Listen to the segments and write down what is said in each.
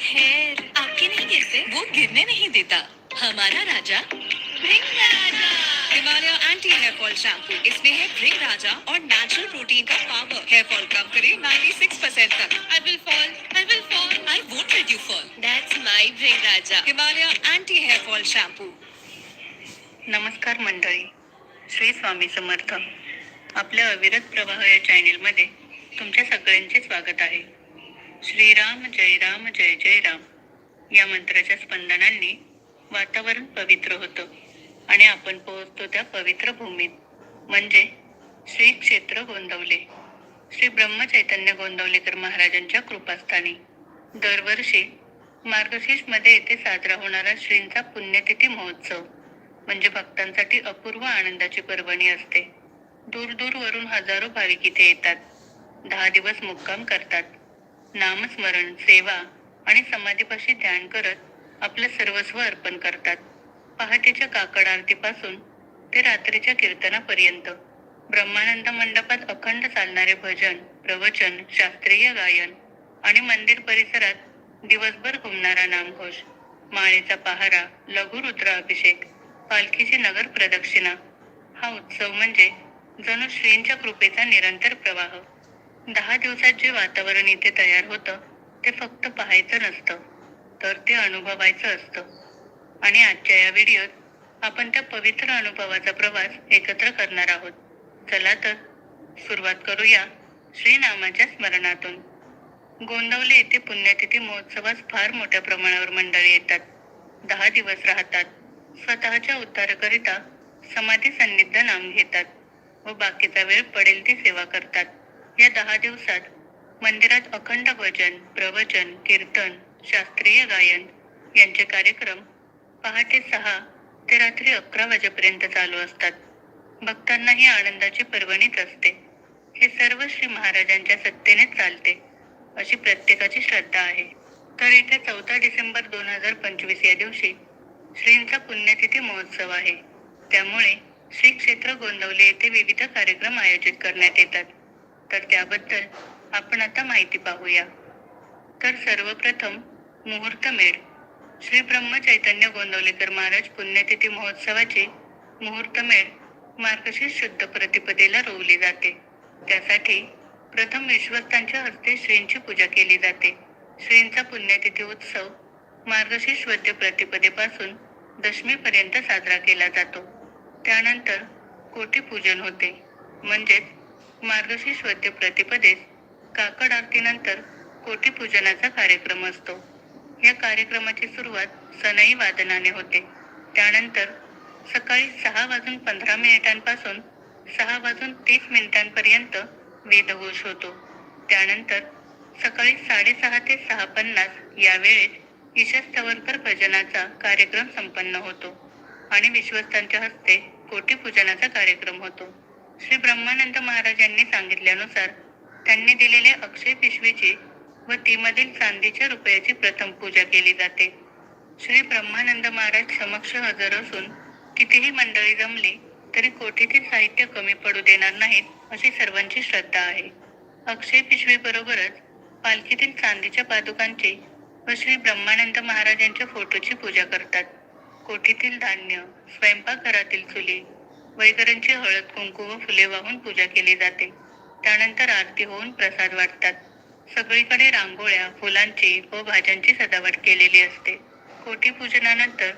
Hair आपके नहीं गिरते? वो गिरने नहीं देता। हमारा राजा राजा। Himalaya anti hair fall shampoo. इसमें है राजा और नेचुरल प्रोटीन का पावर हेयर फॉल कम करे 96 परसेंट तक। I will fall I will fall I won't let you fall that's my Raja. Himalaya anti hair fall shampoo. नमस्कार मंडळी। श्री स्वामी समर्थ। आपल्या अविरत प्रवाह या चॅनेलमध्ये तुमच्या सगळ्यांचे स्वागत आहे. श्रीराम जय राम जय जय राम. या मंत्राच्या स्पंदनांनी वातावरण पवित्र होतं आणि आपण पोहोचतो त्या पवित्र भूमीत. म्हणजे श्री क्षेत्र गोंदवले. श्री ब्रह्मचैतन्य गोंदवलेकर महाराजांच्या कृपास्थानी. दरवर्षी मार्गशीर्षमध्ये येथे साजरा होणारा श्रींचा पुण्यतिथी महोत्सव. म्हणजे भक्तांसाठी अपूर्व आनंदाची पर्वणी असते. दूरदूरवरून हजारो भाविक इथे येतात. दहा दिवस मुक्काम करतात. नामस्मरण सेवा आणि समाधीपाशी ध्यान करत आपलं सर्वस्व अर्पण करतात. पहाटेच्या काकड आरतीपासून ते रात्रीच्या कीर्तनापर्यंत. ब्रह्मानंद मंडपात अखंड चालणारे भजन प्रवचन शास्त्रीय गायन आणि मंदिर परिसरात दिवसभर घुमणारा नामघोष माळेचा पहारा लघु रुद्राभिषेक पालखीची नगर प्रदक्षिणा हा उत्सव म्हणजे जणू श्रींच्या कृपेचा निरंतर प्रवाह. दहा दिवसात जे वातावरण इथे तयार होतं ते फक्त पाहायचं नसतं तर ते अनुभवायचं असतं. आणि आजच्या या व्हिडिओत आपण त्या पवित्र अनुभवाचा प्रवास एकत्र करणार आहोत. चला तर सुरुवात करूया श्रीनामाच्या स्मरणातून. गोंदवले येथे पुण्यतिथी महोत्सवास फार मोठ्या प्रमाणावर मंडळी येतात. दहा दिवस राहतात. स्वतःच्या उद्धाराकरिता समाधी सान्निध्य नाम घेतात व बाकीचा वेळ पडेल ती सेवा करतात. या दहा दिवसात मंदिरात अखंड भजन प्रवचन कीर्तन शास्त्रीय गायन यांचे कार्यक्रम पहाटे सहा ते रात्री अकरा वाजेपर्यंत चालू असतात. भक्तांनाही आनंदाची पर्वणीच असते. हे सर्व श्री महाराजांच्या सत्तेनेच चालते अशी प्रत्येकाची श्रद्धा आहे. तर येत्या चौदा डिसेंबर दोन हजार पंचवीस या दिवशी श्रींचा पुण्यतिथी महोत्सव आहे. त्यामुळे श्री क्षेत्र गोंदवले येथे विविध कार्यक्रम आयोजित करण्यात येतात. तर त्याबद्दल आपण आता माहिती पाहूया. तर सर्वप्रथम मुहूर्तमेढ श्री ब्रह्म चैतन्य गोंदवलेकर महाराज पुण्यतिथी महोत्सवाचे मुहूर्तमेढ मार्गशीर्ष शुद्ध प्रतिपदेला रोवली जाते. त्यासाठी प्रथम विश्वस्तांच्या हस्ते श्रींची पूजा केली जाते. श्रींचा पुण्यतिथी उत्सव मार्गशीर्ष वद्य प्रतिपदेपासून दशमीपर्यंत साजरा केला जातो. त्यानंतर कोटी पूजन होते. म्हणजेच मार्गशीर्ष वद्य प्रतिपदेस काकड आरतीनंतर कोटीपूजनाचा कार्यक्रम असतो. या कार्यक्रमाची सुरुवात सनई वादनाने होते. त्यानंतर सकाळी सहा वाजून पंधरा मिनिटांपासून सहा वाजून तीस मिनिटांपर्यंत वेदघोष होतो. त्यानंतर सकाळी साडेसहा ते सहा पन्नास या वेळेत ईशस्तवरकर भजनाचा कार्यक्रम संपन्न होतो आणि विश्वस्तांच्या हस्ते कोटीपूजनाचा कार्यक्रम होतो. श्री ब्रह्मानंद महाराजांनी सांगितल्यानुसार त्यांनी दिलेल्या अक्षय पिशवीची व तीमधील चांदीच्या रुपयाची प्रथम पूजा केली जाते. श्री ब्रह्मानंद महाराज समक्ष हजर असून कितीही मंडळी जमली तरी कोठीतील साहित्य कमी पडू देणार नाहीत अशी सर्वांची श्रद्धा आहे. अक्षय पिशवी बरोबरच पालखीतील चांदीच्या पादुकांची व श्री ब्रह्मानंद महाराजांच्या फोटोची पूजा करतात. कोठीतील धान्य स्वयंपाकघरातील चुली वैकरांची हळद कुंकू व फुले वाहून पूजा केली जाते. त्यानंतर आरती होऊन प्रसाद वाटतात. सगळीकडे रांगोळ्या फुलांची व भाज्यांची सजावट केलेली असते. कोठी पूजनानंतर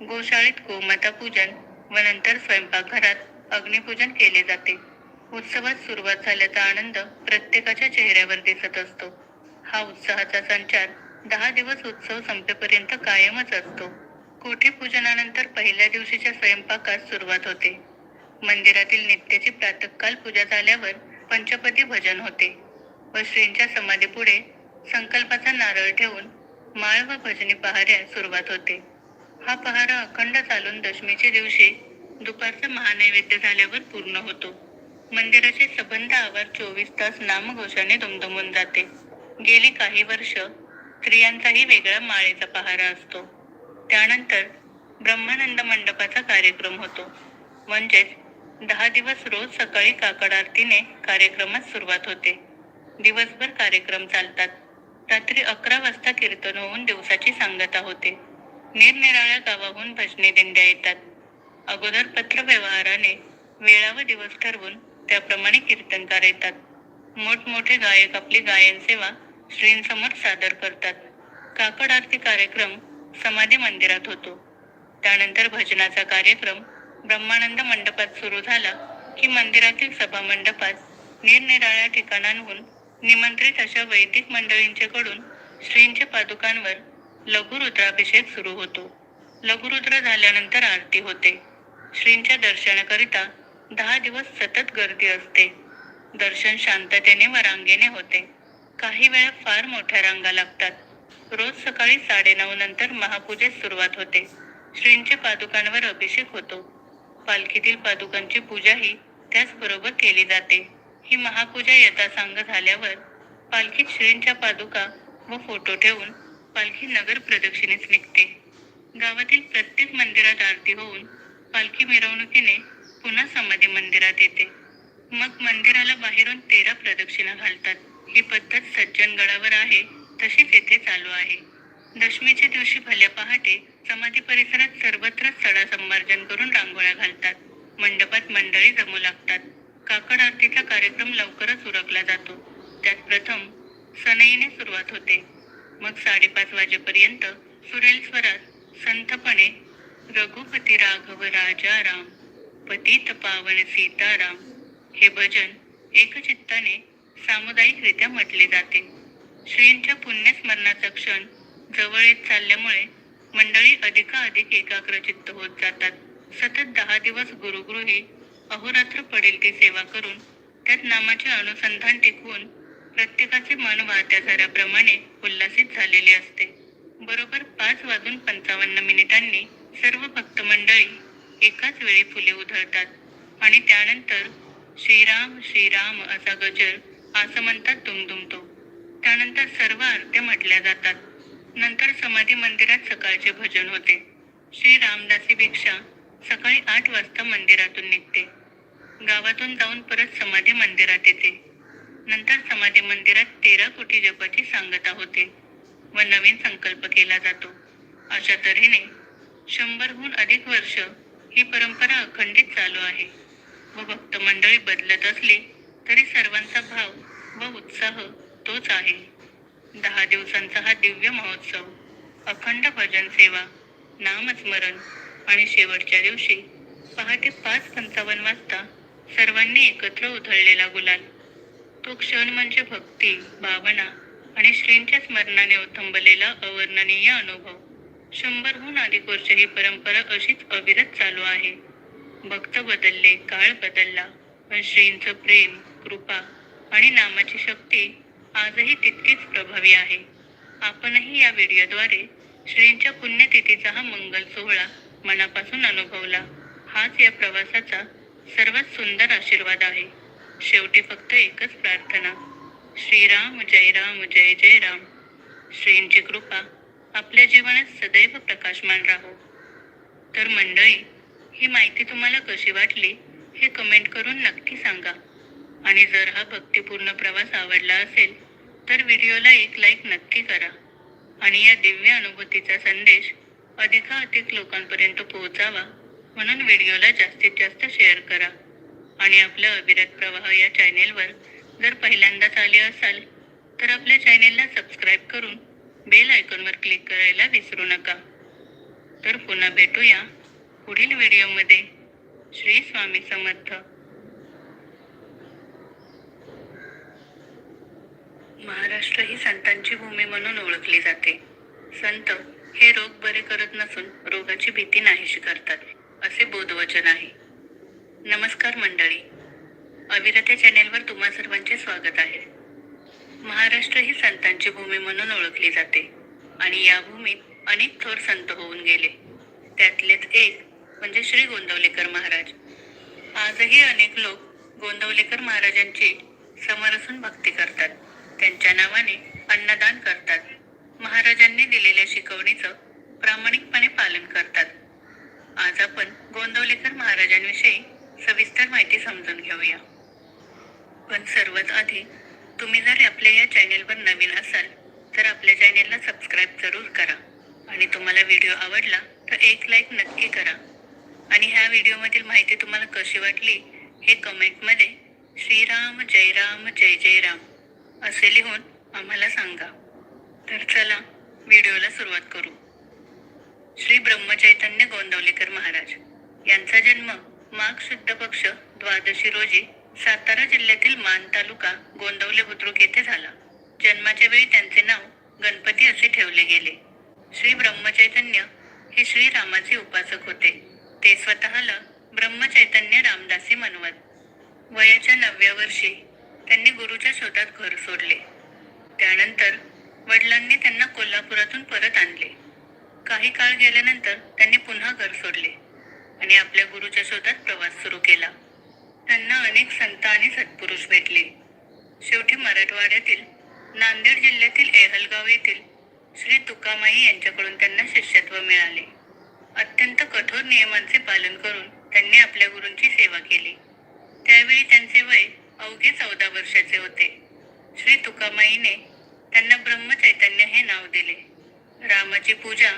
गोशाळेत गोमाता पूजन व नंतर स्वयंपाकघरात अग्निपूजन केले जाते. उत्सवात सुरुवात झाल्याचा आनंद प्रत्येकाच्या चेहऱ्यावर दिसत असतो. हा उत्साहाचा संचार दहा दिवस उत्सव संपेपर्यंत कायमच असतो. कोठी पूजनानंतर पहिल्या दिवशीच्या स्वयंपाकास सुरुवात होते. मंदिरातील नित्याची प्रातःकाल पूजा झाल्यावर पंचपदी भजन होते. व श्रींच्या समाधीपुढे संकल्पाचा नारळ ठेवून माळ व भजनी पहाऱ्या सुरुवात होते. हा पहारा अखंड चालून दशमीच्या दिवशी दुपारचा महानैवेद्य झाल्यावर पूर्ण होतो. मंदिराचे सबंध आवार चोवीस तास नामघोषाने दुमदुमून जाते. गेली काही वर्ष स्त्रियांचाही वेगळा माळेचा पहारा असतो. त्यानंतर ब्रह्मानंद मंडपाचा कार्यक्रम होतो. म्हणजेच दहा दिवस रोज सकाळी काकड आरतीने कार्यक्रमास सुरुवात होते. दिवसभर कार्यक्रम चालतात. रात्री अकरा वाजता कीर्तन होऊन दिवसाची सांगता होते. निरनिराळ्या गावाहून भजने दिंड्या येतात. अगोदर पत्रव्यवहाराने वेळा व दिवस ठरवून त्याप्रमाणे कीर्तनकार येतात. मोठमोठे गायक आपली गायन सेवा श्रींसमोर सादर करतात. काकड आरती कार्यक्रम समाधी मंदिरात होतो. त्यानंतर भजनाचा कार्यक्रम ब्रह्मानंद मंडपात सुरू झाला की मंदिरातील सभा मंडपात निरनिराळ्या ठिकाणांहून निमंत्रित अशा वैदिक मंडळींच्याकडून श्रींच्या पादुकांवर लघुरुद्राभिषेक सुरू होतो. लघुरुद्र झाल्यानंतर आरती होते. श्रींच्या दर्शनाकरिता दहा दिवस सतत गर्दी असते. दर्शन शांततेने व रांगेने होते. काही वेळा फार मोठ्या रांगा लागतात. रोज सकाळी साडेनऊ नंतर महापूजेस सुरुवात होते. श्रींच्या पादुकांवर अभिषेक होतो. पालखीतील पादुकांची पूजाही त्याचबरोबर केली जाते. ही महापूजा यथासांग झाल्यावर पालखीत श्रींच्या पादुका व फोटो ठेवून पालखी नगर प्रदक्षिणेस निघते. गावातील प्रत्येक मंदिरात आरती होऊन पालखी मिरवणुकीने पुन्हा समाधी मंदिरात येते. मग मंदिराला बाहेरून तेरा प्रदक्षिणा घालतात. ही पद्धत सज्जनगडावर आहे तशीच येथे चालू आहे. दशमीच्या दिवशी भल्या पहाटे समाधी परिसरात सर्वत्र सडा संमार्जन करून रांगोळ्या घालतात. मंडपात मंडळी जमू लागतात. काकड आरतीचा कार्यक्रम लवकरच उरकला जातो. त्यात प्रथम सनईने सुरुवात होते. मग साडेपाच वाजेपर्यंत सुरेल स्वरात संथपणे रघुपती राघव राजा राम पतित पावन सीताराम हे भजन एकचित्ताने सामुदायिकरित्या म्हटले जाते. श्रींच्या पुण्यस्मरणाचा क्षण जवळ येत चालल्यामुळे मंडळी अधिकाधिक एकाग्रचित्त होत जातात. सतत दहा दिवस गुरुगृही अहोरात्र पडेल ती सेवा करून त्यात नामाचे अनुसंधान टिकवून प्रत्येकाचे मन वाहत्या झऱ्याप्रमाणे उल्हासित झालेले असते. बरोबर पाच वाजून पंचावन्न मिनिटांनी सर्व भक्त मंडळी एकाच वेळी फुले उधळतात आणि त्यानंतर श्रीराम श्रीराम असा गजर आसमंतात दुमदुमतो. त्यानंतर सर्व आरत्या म्हटल्या जातात. नंतर समाधी मंदिरात सकाळचे भजन होते. श्री रामदासी भिक्षा सकाळी आठ वाजता मंदिरातून निघते. गावातून जाऊन परत समाधी मंदिरात येते. नंतर समाधी मंदिरात तेरा कोटी जपाची सांगता होते व नवीन संकल्प केला जातो. अशा तऱ्हेने शंभरहून अधिक वर्ष ही परंपरा अखंडित चालू आहे व भक्त मंडळी बदलत असली तरी सर्वांचा भाव व उत्साह तोच आहे. दहा दिवसांचा हा दिव्य महोत्सव. अखंड भजन सेवा नामस्मरण आणि शेवटच्या दिवशी पहाटे पाच पंचावन्न वाजता सर्वांनी एकत्र उधळलेला गुलाल. तो क्षण म्हणजे भक्ती भावना आणि श्रींच्या स्मरणाने उथंबलेला अवर्णनीय अनुभव. शंभरहून अधिक वर्ष ही परंपरा अशीच अविरत चालू आहे. भक्त बदलले काळ बदलला पण श्रींचं प्रेम कृपा आणि नामाची शक्ती आजही तितकीच प्रभावी आहे. आपणही या व्हिडिओद्वारे श्रींच्या पुण्यतिथीचा हा मंगल सोहळा मनापासून अनुभवला. हाच या प्रवासाचा सर्वात सुंदर आशीर्वाद आहे. शेवटी फक्त एकच प्रार्थना. श्रीराम जय राम जय जय राम. श्रींची कृपा आपल्या जीवनात सदैव प्रकाशमान राहो. तर मंडळी ही माहिती तुम्हाला कशी वाटली हे कमेंट करून नक्की सांगा. आणि जर हा भक्तिपूर्ण प्रवास आवडला असेल तर व्हिडिओला एक लाईक नक्की करा. आणि या दिव्य अनुभूतीचा संदेश अधिकाधिक लोकांपर्यंत पोहोचावा म्हणून व्हिडिओला जास्तीत जास्त शेअर करा. आणि आपलं अविरत प्रवाह या चॅनेलवर जर पहिल्यांदाच आले असाल तर आपल्या चॅनेलला सबस्क्राईब करून बेल आयकॉनवर क्लिक करायला विसरू नका. तर पुन्हा भेटूया पुढील व्हिडिओमध्ये श्री स्वामी समर्थ. महाराष्ट्र ही संतांची भूमी म्हणून ओळखली जाते. संत हे रोग बरे करत नसून रोगाची भीती नाहीशी करतात असे बोधवचन आहे. नमस्कार मंडळी. अविरते चॅनेलवर तुम्हा सर्वांचे स्वागत आहे. महाराष्ट्र ही संतांची भूमी म्हणून ओळखली जाते आणि या भूमीत अनेक थोर संत होऊन गेले. त्यातलेच एक म्हणजे श्री गोंदवलेकर महाराज. आजही अनेक लोक गोंदवलेकर महाराजांची समरसून भक्ती करतात. त्यांच्या नावाने अन्नदान करतात. महाराजांनी दिलेल्या शिकवणीचं प्रामाणिकपणे पालन करतात. आज आपण गोंदवलेकर महाराजांविषयी सविस्तर माहिती समजून घेऊया. पण सर्वात आधी तुम्ही जर आपल्या या चॅनेलवर नवीन असाल तर आपल्या चॅनेलला सबस्क्राईब जरूर करा. आणि तुम्हाला व्हिडिओ आवडला तर एक लाईक नक्की करा. आणि ह्या व्हिडिओमधील माहिती तुम्हाला कशी वाटली हे कमेंटमध्ये श्रीराम जय राम जय जय राम असे लिहून आम्हाला सांगा. तर चला व्हिडिओला सुरुवात करू. श्री ब्रह्मचैतन्य गोंदवलेकर महाराज यांचा जन्म माघ शुद्ध पक्ष द्वादशी रोजी सातारा जिल्ह्यातील मान तालुका गोंदवले बुद्रुक येथे झाला. जन्माच्या वेळी त्यांचे नाव गणपती असे ठेवले गेले. श्री ब्रह्मचैतन्य हे श्रीरामाचे उपासक होते. ते स्वतःला ब्रह्मचैतन्य रामदासी म्हणवत वयाच्या नवव्या वर्षी त्यांनी गुरुच्या शोधात घर सोडले. त्यानंतर वडिलांनी त्यांना कोल्हापुरातून परत आणले. काही काळ गेल्यानंतर त्यांनी पुन्हा घर सोडले आणि आपल्या गुरुच्या शोधात प्रवास सुरू केला. त्यांना अनेक संत आणि सत्पुरुष भेटले. शेवटी मराठवाड्यातील नांदेड जिल्ह्यातील एहलगाव येथील श्री तुकामाई यांच्याकडून त्यांना शिष्यत्व मिळाले. अत्यंत कठोर नियमांचे पालन करून त्यांनी आपल्या गुरूंची सेवा केली. त्यावेळी त्यांचे वय अवघे चौदा वर्षाचे होते. श्री तुकामाईने त्यांना ब्रह्मचैतन्य हे नाव दिले. रामाची पूजा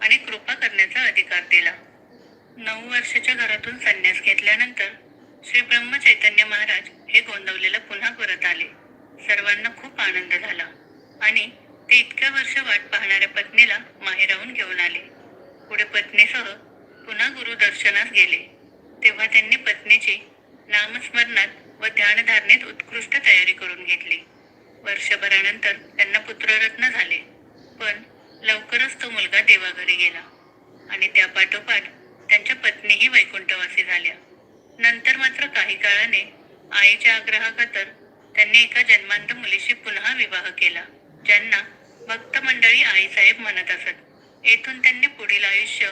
आणि कृपा करण्याचा अधिकार दिला. नऊ वर्षाच्या घरातून संन्यास घेतल्यानंतर श्री ब्रह्मचैतन्य महाराज हे गोंदवलेला पुन्हा परत आले. सर्वांना खूप आनंद झाला आणि ते इतक्या वर्ष वाट पाहणाऱ्या पत्नीला माहेराहून घेऊन आले. पुढे पत्नीसह पुन्हा गुरुदर्शनास गेले. तेव्हा त्यांनी पत्नीची नामस्मरणात व ध्यानधारणेत उत्कृष्ट तयारी करून घेतली. वर्षभरानंतर त्यांना पुत्ररत्न झाले. पण लवकरच तो मुलगा देवाघरी गेला. आणि त्यापाठोपाठ त्यांच्या पत्नीही वैकुंठवासी झाल्या. नंतर मात्र काही काळाने आईच्या आग्रहाखातर त्यांनी एका जन्मांत मुलीशी पुन्हा विवाह केला ज्यांना भक्त मंडळी आईसाहेब म्हणत असत. येथून त्यांनी पुढील आयुष्य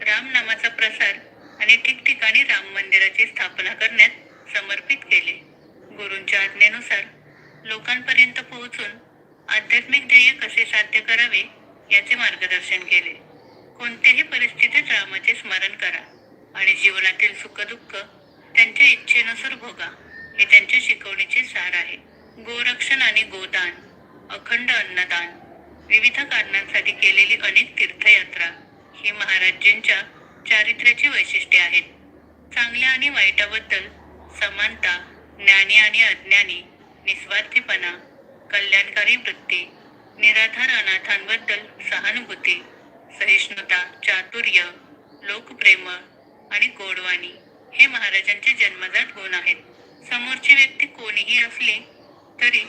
राम नामाचा प्रसार आणि ठिकठिकाणी राम मंदिराची स्थापना करण्यात समर्पित केले. गुरूंच्या आज्ञेनुसार लोकांपर्यंत पोहोचून आध्यात्मिक ध्येय कसे साध्य करावे याचे मार्गदर्शन केले. कोणत्याही परिस्थितीत रामाचे स्मरण करा आणि जीवनातील सुखदुःख त्यांच्या इच्छेनुसार भोगा. हे त्यांच्या शिकवणीचे सार आहे. गोरक्षण आणि गोदान अखंड अन्नदान विविध कारणांसाठी केलेली अनेक तीर्थयात्रा ही महाराजांच्या चारित्र्याची वैशिष्ट्ये आहेत. चांगल्या आणि वाईटाबद्दल समानता ज्ञानी आणि अज्ञानी निस्वार्थीपणा कल्याणकारी वृत्ती निराधार अनाथांबद्दल सहानुभूती सहिष्णुता चातुर्य लोकप्रेम आणि गोडवाणी हे महाराजांचे जन्मजात गुण आहेत. समोरची व्यक्ती कोणीही असली तरी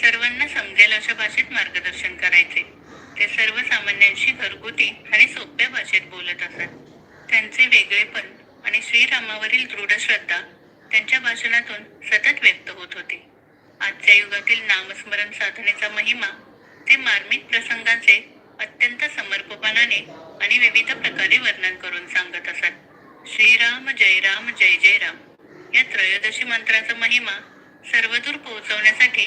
सर्वांना समजेल अशा भाषेत मार्गदर्शन करायचे. ते सर्वसामान्यांशी घरगुती आणि सोप्या भाषेत बोलत असत. त्यांचे वेगळेपण आणि श्रीरामावरील दृढ श्रद्धा त्यांच्या भाषणातून सतत व्यक्त होत होते. आजच्या युगातील नामस्मरण साधनेचा महिमा ते मार्मिक प्रसंगांचे अत्यंत समर्पणाने आणि विविध प्रकारे वर्णन करून सांगत असत. श्रीराम जय राम जय जय राम या त्रयोदशी मंत्राचा महिमा सर्वदूर पोहोचवण्यासाठी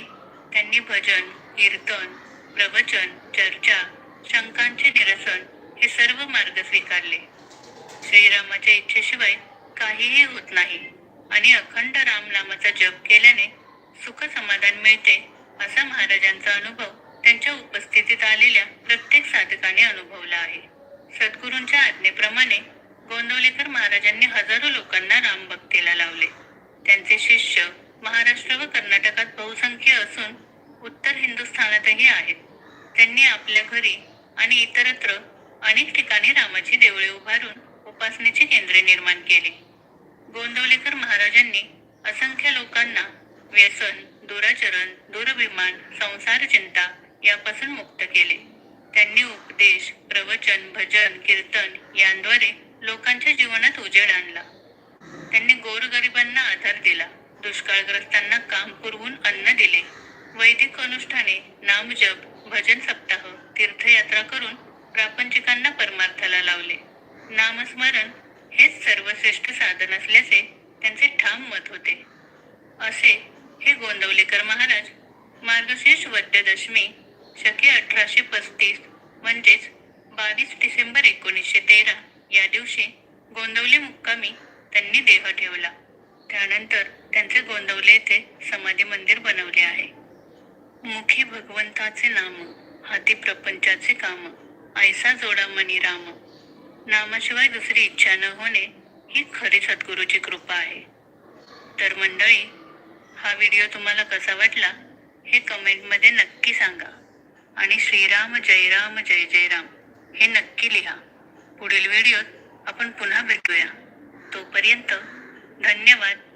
त्यांनी भजन कीर्तन प्रवचन चर्चा शंकांचे निरसन हे सर्व मार्ग स्वीकारले. श्रीरामाच्या इच्छेशिवाय काहीही होत नाही. आणि अखंड रामनामाचा जप केल्याने सुख समाधान मिळते असा महाराजांचा अनुभव त्यांच्या उपस्थितीत आलेल्या प्रत्येक साधकाने अनुभवला आहे. सद्गुरूंच्या आज्ञेप्रमाणे गोंदवलेकर महाराजांनी हजारो लोकांना राम भक्तीला लावले. त्यांचे शिष्य महाराष्ट्र व कर्नाटकात बहुसंख्य असून उत्तर हिंदुस्थानातही आहेत. त्यांनी आपल्या घरी आणि इतरत्र अनेक ठिकाणी रामाची देवळे उभारून उपासनेची केंद्रे निर्माण केली. गोंदवलेकर महाराजांनी असंख्य लोकांना व्यसन दुराचरण दुर्भिमान संसार चिंता यापासून मुक्त केले. त्यांनी उपदेश प्रवचन भजन कीर्तन यांद्वारे लोकांच्या जीवनात उजेड आणला. त्यांनी गोरगरिबांना आधार दिला. दुष्काळग्रस्तांना काम पुरवून अन्न दिले. वैदिक अनुष्ठाने नामजप भजन सप्ताह तीर्थयात्रा करून प्रापंचिकांना परमार्थाला लावले. नामस्मरण हेच सर्वश्रेष्ठ साधन असल्याचे त्यांचे ठाम मत होते. असे हे गोंदवलेकर महाराज मार्गशीर्ष वद्यदशमी शके अठराशे पस्तीस म्हणजेच बावीस डिसेंबर एकोणीसशे तेरा या दिवशी गोंदवले मुक्कामी त्यांनी देह ठेवला. त्यानंतर त्यांचे गोंदवले येथे समाधी मंदिर बनवले आहे. मुखी भगवंताचे नाम हाती प्रपंचाचे काम ऐसा जोडा मनी राम नामाशिवाय दुसरी इच्छा न होणे ही खरी सद्गुरूची कृपा आहे. तर मंडळी हा व्हिडिओ तुम्हाला कसा वाटला हे कमेंटमध्ये नक्की सांगा आणि श्रीराम जय राम जय जय राम हे नक्की लिहा. पुढील व्हिडिओत आपण पुन्हा भेटूया. तोपर्यंत धन्यवाद.